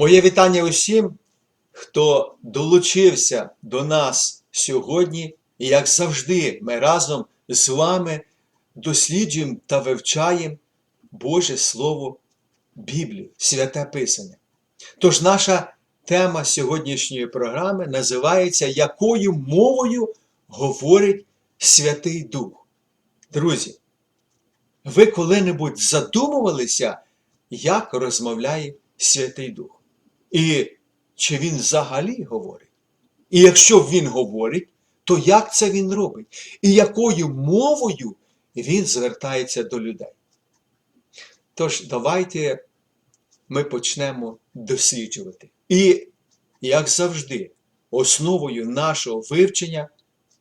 Моє вітання усім, хто долучився до нас сьогодні, і як завжди, ми разом з вами досліджуємо та вивчаємо Боже Слово Біблію, Святе Писання. Тож наша тема сьогоднішньої програми називається Якою мовою говорить Святий Дух? Друзі, ви коли-небудь задумувалися, як розмовляє Святий Дух? І чи він взагалі говорить? І якщо він говорить, то як це він робить? І якою мовою він звертається до людей? Тож, давайте ми почнемо досліджувати. І, як завжди, основою нашого вивчення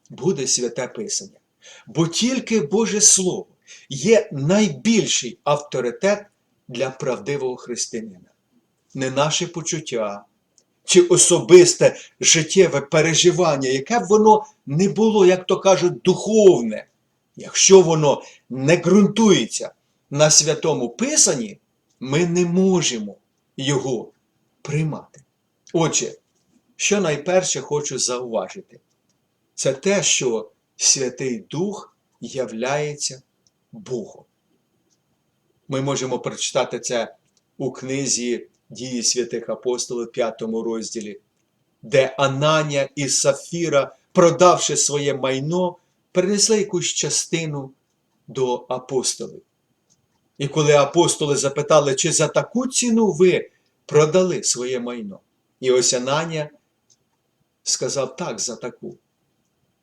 буде святе Писання. Бо тільки Боже Слово є найбільший авторитет для правдивого християнина. Не наше почуття чи особисте життєве переживання, яке б воно не було, як то кажуть, духовне, якщо воно не ґрунтується на святому Писанні, ми не можемо його приймати. Отже, що найперше хочу зауважити, це те, що Святий Дух являється Богом. Ми можемо прочитати це у книзі Дії святих апостолів, 5 розділі, де Ананія і Сафіра, продавши своє майно, принесли якусь частину до апостолів. І коли апостоли запитали, чи за таку ціну ви продали своє майно, і ось Ананія сказав так за таку.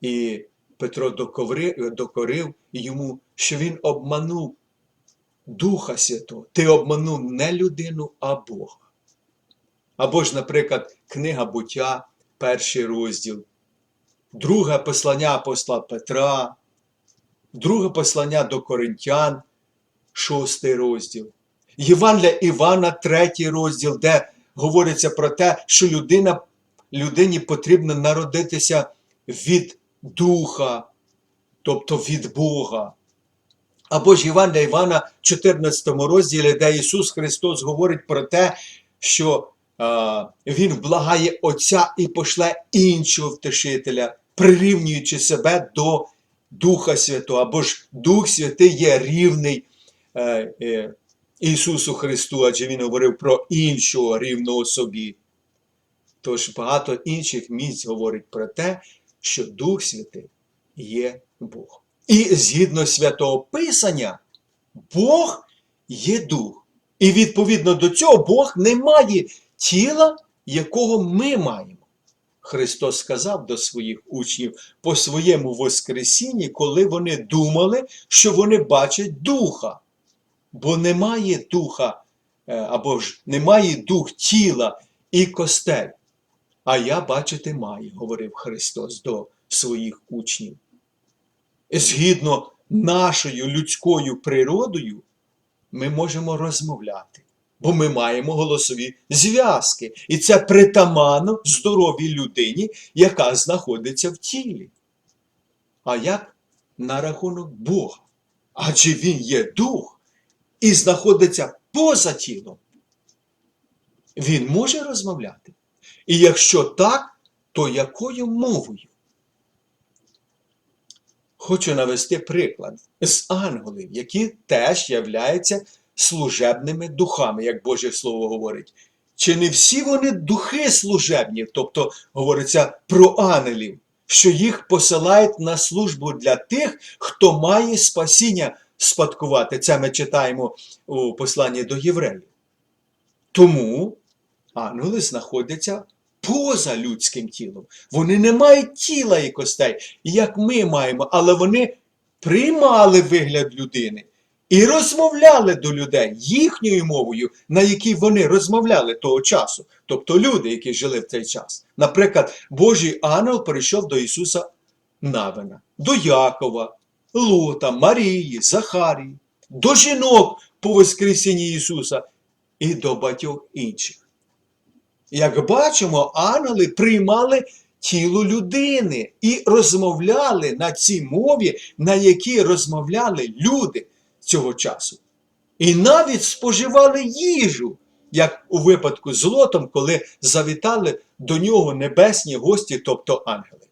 І Петро докорив йому, що він обманув Духа Святого. Ти обманув не людину, а Бога. Або ж, наприклад, книга буття, перший розділ, друге послання апостола Петра, друге послання до Коринтян, шостий розділ, Євангелія Івана, третій розділ, де говориться про те, що людина, людині потрібно народитися від Духа, тобто від Бога. Або ж Євангелія Івана, 14 розділі, де Ісус Христос говорить про те, що е, Він благає Отця і пошле іншого втешителя, прирівнюючи себе до Духа Святого. Або ж Дух Святий є рівний е, е, Ісусу Христу, адже Він говорив про іншого рівного собі. Тож багато інших місць говорить про те, що Дух Святий є Бог. І згідно святого Писання, Бог є дух. І відповідно до цього Бог не має тіла, якого ми маємо. Христос сказав до своїх учнів по своєму Воскресінні, коли вони думали, що вони бачать духа. Бо немає духа, е, або ж немає дух тіла і костей. А я бачити маю, говорив Христос до своїх учнів згідно нашою людською природою, ми можемо розмовляти, бо ми маємо голосові зв'язки. І це притаманно здоровій людині, яка знаходиться в тілі. А як на рахунок Бога? Адже Він є дух і знаходиться поза тілом. Він може розмовляти. І якщо так, то якою мовою? Хочу навести приклад з ангелів, які теж являються служебними духами, як Боже Слово говорить. Чи не всі вони духи служебні, тобто говориться про ангелів, що їх посилають на службу для тих, хто має спасіння спадкувати. Це ми читаємо у посланні до євреїв. Тому ангели знаходяться поза людським тілом. Вони не мають тіла і костей, як ми маємо, але вони приймали вигляд людини і розмовляли до людей їхньою мовою, на якій вони розмовляли того часу, тобто люди, які жили в цей час. Наприклад, Божий ангел прийшов до Ісуса Навина, до Якова, Лута, Марії, Захарії, до жінок по Воскресінні Ісуса і до багатьох інших. Як бачимо, ангели приймали тіло людини і розмовляли на цій мові, на якій розмовляли люди цього часу. І навіть споживали їжу як у випадку з Лотом, коли завітали до нього небесні гості, тобто ангели.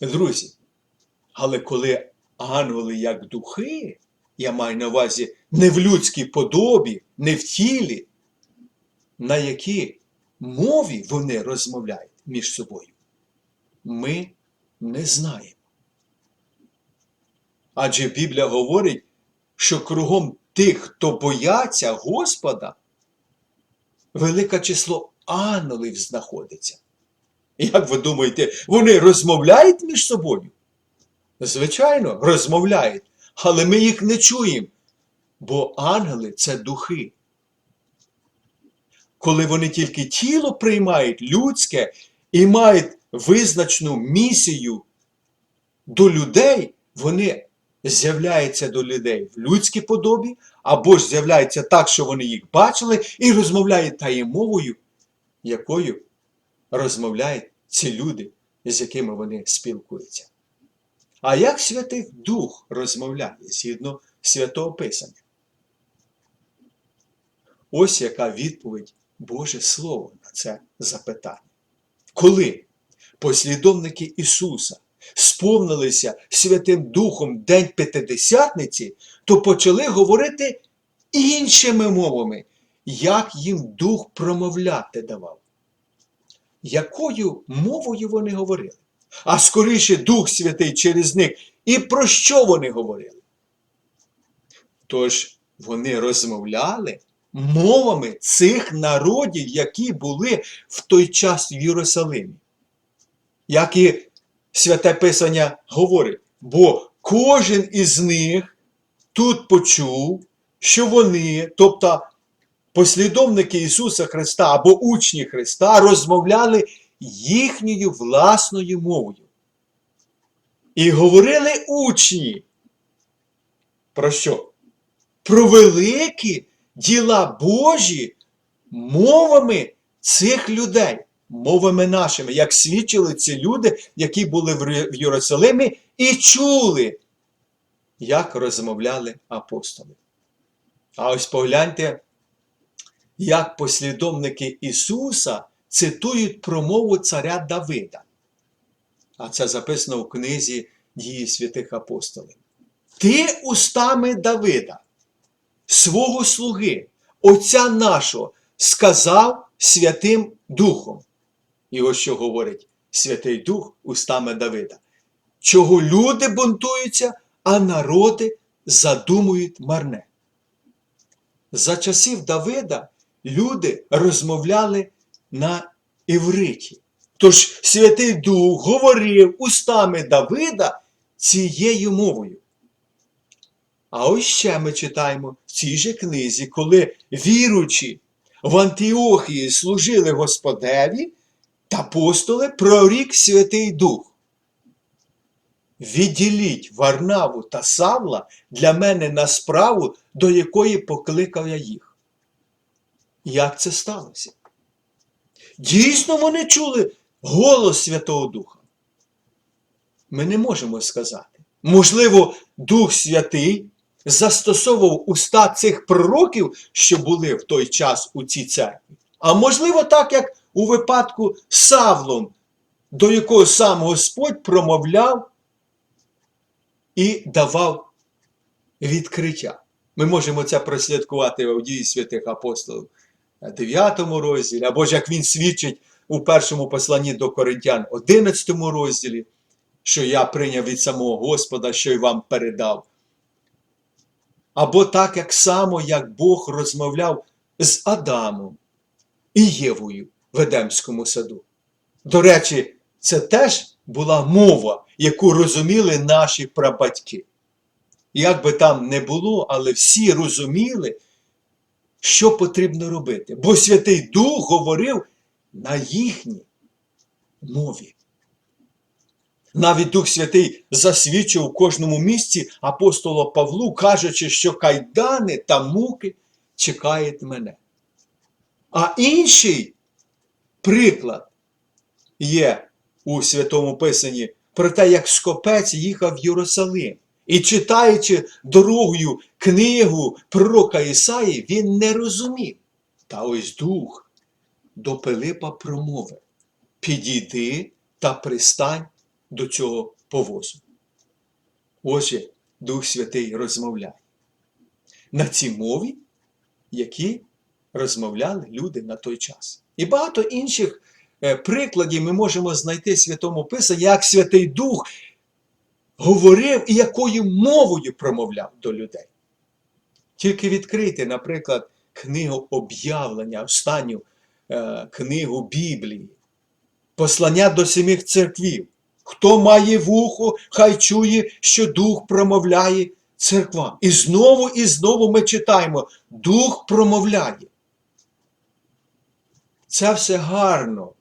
Друзі, але коли ангели як духи, я маю на увазі не в людській подобі, не в тілі, на якій мові вони розмовляють між собою, ми не знаємо. Адже Біблія говорить, що кругом тих, хто бояться Господа, велике число ангелів знаходиться. Як ви думаєте, вони розмовляють між собою? Звичайно, розмовляють, але ми їх не чуємо, бо ангели це духи. Коли вони тільки тіло приймають людське і мають визначну місію до людей, вони з'являються до людей в людській подобі, або ж з'являються так, що вони їх бачили, і розмовляють тією мовою, якою розмовляють ці люди, з якими вони спілкуються. А як Святий Дух розмовляє згідно Святого Писання? Ось яка відповідь Боже Слово на це запитання. Коли послідовники Ісуса сповнилися Святим Духом День П'ятидесятниці, то почали говорити іншими мовами, як їм Дух промовляти давав. Якою мовою вони говорили? А скоріше Дух Святий через них. І про що вони говорили? Тож вони розмовляли мовами цих народів, які були в той час в Єрусалимі. Як і Святе Писання говорить, бо кожен із них тут почув, що вони, тобто послідовники Ісуса Христа або учні Христа, розмовляли їхньою власною мовою. І говорили учні. Про що? Про великі діла Божі мовами цих людей, мовами нашими, як свідчили ці люди, які були в Єрусалимі, і чули, як розмовляли апостоли. А ось погляньте, як послідовники Ісуса цитують промову царя Давида. А це записано в книзі дії святих апостолів. Ти устами Давида, свого слуги, Отця нашого, сказав Святим Духом. І ось що говорить Святий Дух устами Давида. Чого люди бунтуються, а народи задумують марне. За часів Давида люди розмовляли на івриті. Тож Святий Дух говорив устами Давида цією мовою. А ось ще ми читаємо в цій же книзі, коли віручі в Антіохії служили Господеві та апостоли прорік Святий Дух. Відділіть Варнаву та Савла для мене на справу, до якої покликав я їх. Як це сталося? Дійсно, вони чули голос Святого Духа. Ми не можемо сказати. Можливо, Дух Святий застосовував уста цих пророків, що були в той час у цій церкві. А можливо, так, як у випадку Савлом, до якого сам Господь промовляв і давав відкриття. Ми можемо це прослідкувати в дії святих апостолів 9 розділі, або ж як він свідчить у першому посланні до Коринтян, 11 розділі, що я прийняв від самого Господа, що й вам передав. Або так, як само, як Бог розмовляв з Адамом і Євою в Едемському саду. До речі, це теж була мова, яку розуміли наші прабатьки. Як би там не було, але всі розуміли, що потрібно робити. Бо Святий Дух говорив на їхній мові. Навіть Дух Святий засвідчив у кожному місці апостола Павлу, кажучи, що кайдани та муки чекають мене. А інший приклад є у Святому Писанні про те, як скопець їхав в Єрусалим І читаючи дорогою книгу пророка Ісаї, він не розумів. Та ось дух до Пилипа промовив: підійди та пристань до цього повозу. Отже, Дух Святий розмовляє на цій мові, які розмовляли люди на той час. І багато інших е, прикладів ми можемо знайти в Святому Писанні, як Святий Дух говорив і якою мовою промовляв до людей. Тільки відкрити, наприклад, книгу об'явлення, останню е, книгу Біблії, послання до сімих церквів. Хто має вухо, хай чує, що Дух промовляє церквам. І знову і знову ми читаємо: Дух промовляє. Це все гарно.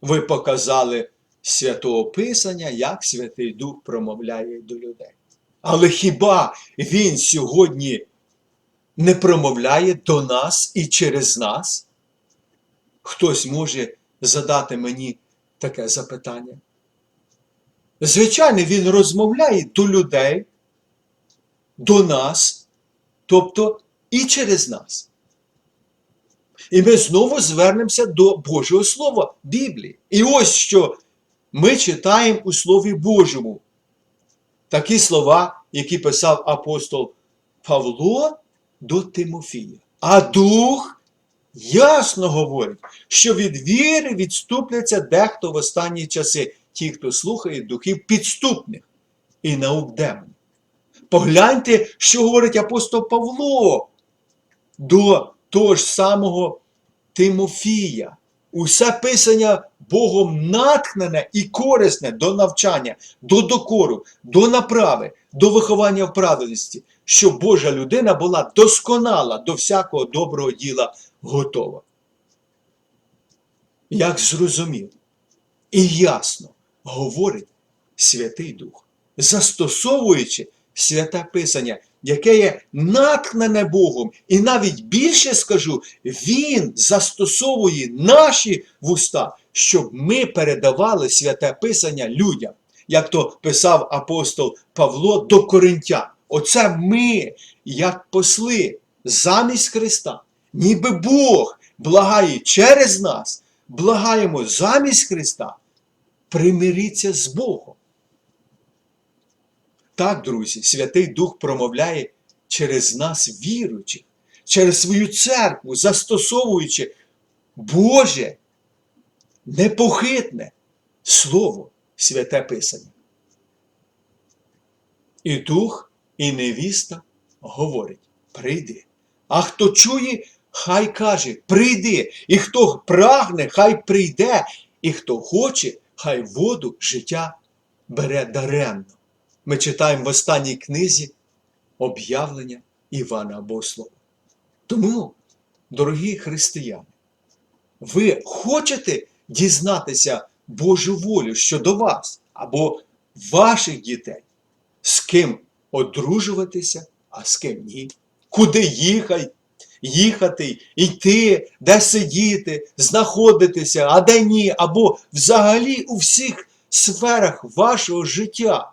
Ви показали святого Писання, як Святий Дух промовляє до людей. Але хіба Він сьогодні не промовляє до нас і через нас? Хтось може задати мені таке запитання. Звичайно, він розмовляє до людей, до нас, тобто і через нас. І ми знову звернемося до Божого Слова Біблії. І ось що ми читаємо у Слові Божому. Такі слова, які писав апостол Павло до Тимофія. А Дух ясно говорить, що від віри відступляться дехто в останні часи, ті, хто слухає духів підступних і наук демонів. Погляньте, що говорить апостол Павло до того ж самого Тимофія. Усе писання Богом натхнене і корисне до навчання, до докору, до направи, до виховання в праведності, щоб Божа людина була досконала до всякого доброго діла готова. Як зрозуміло і ясно говорить Святий Дух, застосовуючи святе Писання, яке є натхнене Богом, і навіть більше скажу, Він застосовує наші вуста, щоб ми передавали святе Писання людям, як то писав апостол Павло до Коринтян. Оце ми, як посли, замість Христа, ніби Бог благає через нас, благаємо замість Христа, примиріться з Богом. Так, друзі, Святий Дух промовляє через нас віруючих, через свою церкву, застосовуючи Боже, непохитне Слово, святе Писання. І дух, і невіста говорить: прийди. А хто чує, хай каже, прийди. І хто прагне, хай прийде, і хто хоче, хай воду життя бере даремно. Ми читаємо в останній книзі об'явлення Івана Богослова. Тому, дорогі християни, ви хочете дізнатися Божу волю щодо вас або ваших дітей, з ким одружуватися, а з ким ні, куди їхати, їхати, йти, де сидіти, знаходитися, а де ні, або взагалі у всіх сферах вашого життя.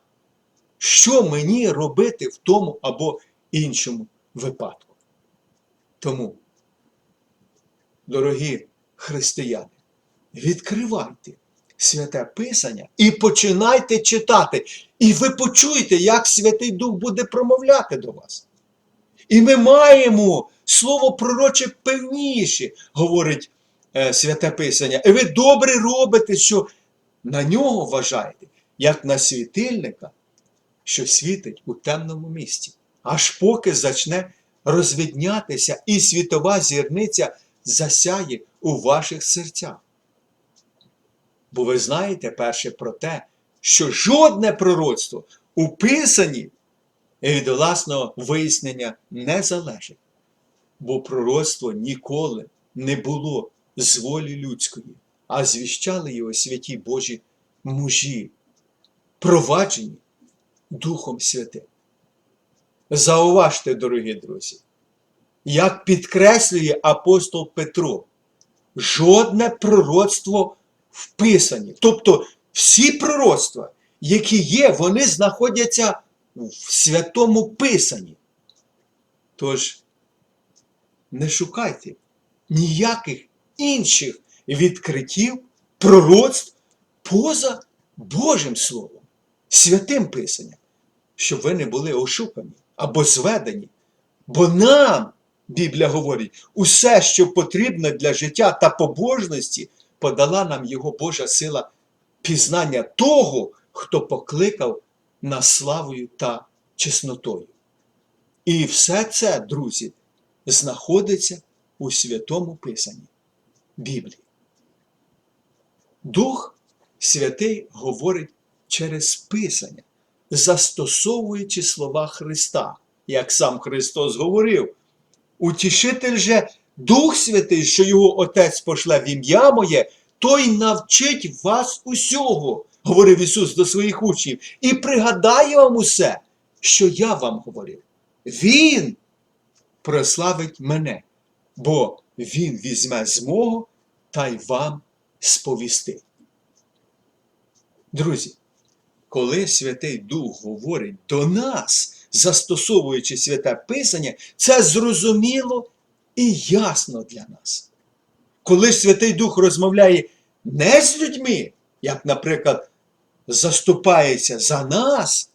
Що мені робити в тому або іншому випадку? Тому, дорогі християни, відкривайте святе Писання і починайте читати. І ви почуєте, як Святий Дух буде промовляти до вас. І ми маємо слово пророче певніше, говорить е, святе Писання. І ви добре робите, що на нього вважаєте, як на світильника, що світить у темному місці, аж поки зачне розвіднятися і світова зірниця засяє у ваших серцях. Бо ви знаєте перше про те, що жодне пророцтво у Писанні від власного вияснення не залежить, бо пророцтво ніколи не було з волі людської, а звіщали його святі Божі мужі, проваджені Духом Святим. Зауважте, дорогі друзі, як підкреслює апостол Петро, жодне пророцтво вписані. Тобто всі пророцтва, які є, вони знаходяться в святому Писанні. Тож не шукайте ніяких інших відкриттів, пророцтв поза Божим Словом, святим Писанням, щоб ви не були ошукані або зведені. Бо нам, Біблія говорить, усе, що потрібно для життя та побожності, подала нам Його Божа сила пізнання того, хто покликав нас славою та чеснотою. І все це, друзі, знаходиться у Святому Писанні Біблії. Дух Святий говорить через Писання, застосовуючи слова Христа, як сам Христос говорив. Утішитель же Дух Святий, що його Отець пошле в ім'я моє, той навчить вас усього, говорив Ісус до своїх учнів, і пригадає вам усе, що я вам говорив. Він прославить мене, бо Він візьме з мого та й вам сповістить. Друзі, коли Святий Дух говорить до нас, застосовуючи святе Писання, це зрозуміло і ясно для нас. Коли Святий Дух розмовляє не з людьми, як, наприклад, заступається за нас,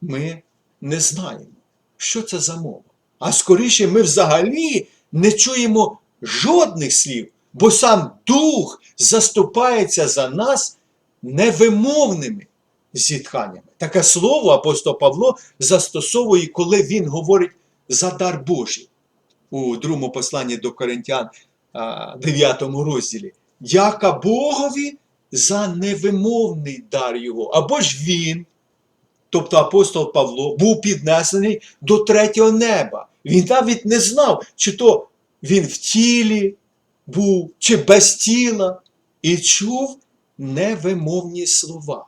ми не знаємо, що це за мова. А скоріше ми взагалі не чуємо жодних слів, бо сам Дух заступається за нас невимовними зітханнями. Таке слово апостол Павло застосовує, коли він говорить за дар Божий у другому посланні до Коринтян, 9 розділі. Дяка Богові за невимовний дар його. Або ж він, тобто апостол Павло, був піднесений до третього неба. Він навіть не знав, чи то він в тілі був, чи без тіла, і чув невимовні слова,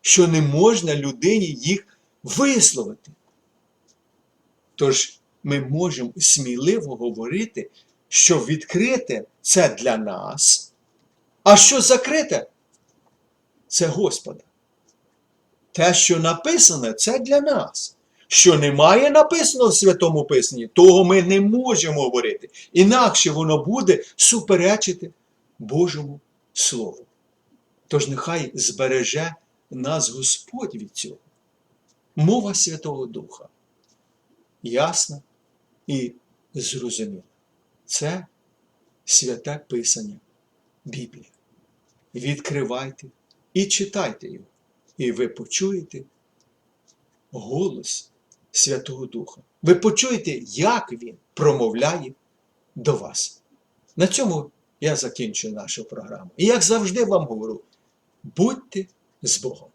що не можна людині їх висловити. Тож ми можемо сміливо говорити, що відкрите це для нас, а що закрите це Господа. Те, що написане, це для нас. Що немає написано в Святому Писанні, того ми не можемо говорити. Інакше воно буде суперечити Божому Слову. Тож нехай збереже нас Господь від цього. Мова Святого Духа. Ясна і зрозуміла. Це святе Писання Біблії. Відкривайте і читайте його, і ви почуєте голос Святого Духа. Ви почуєте, як він промовляє до вас. На цьому я закінчую нашу програму. І як завжди вам говорю, будьте з Богом.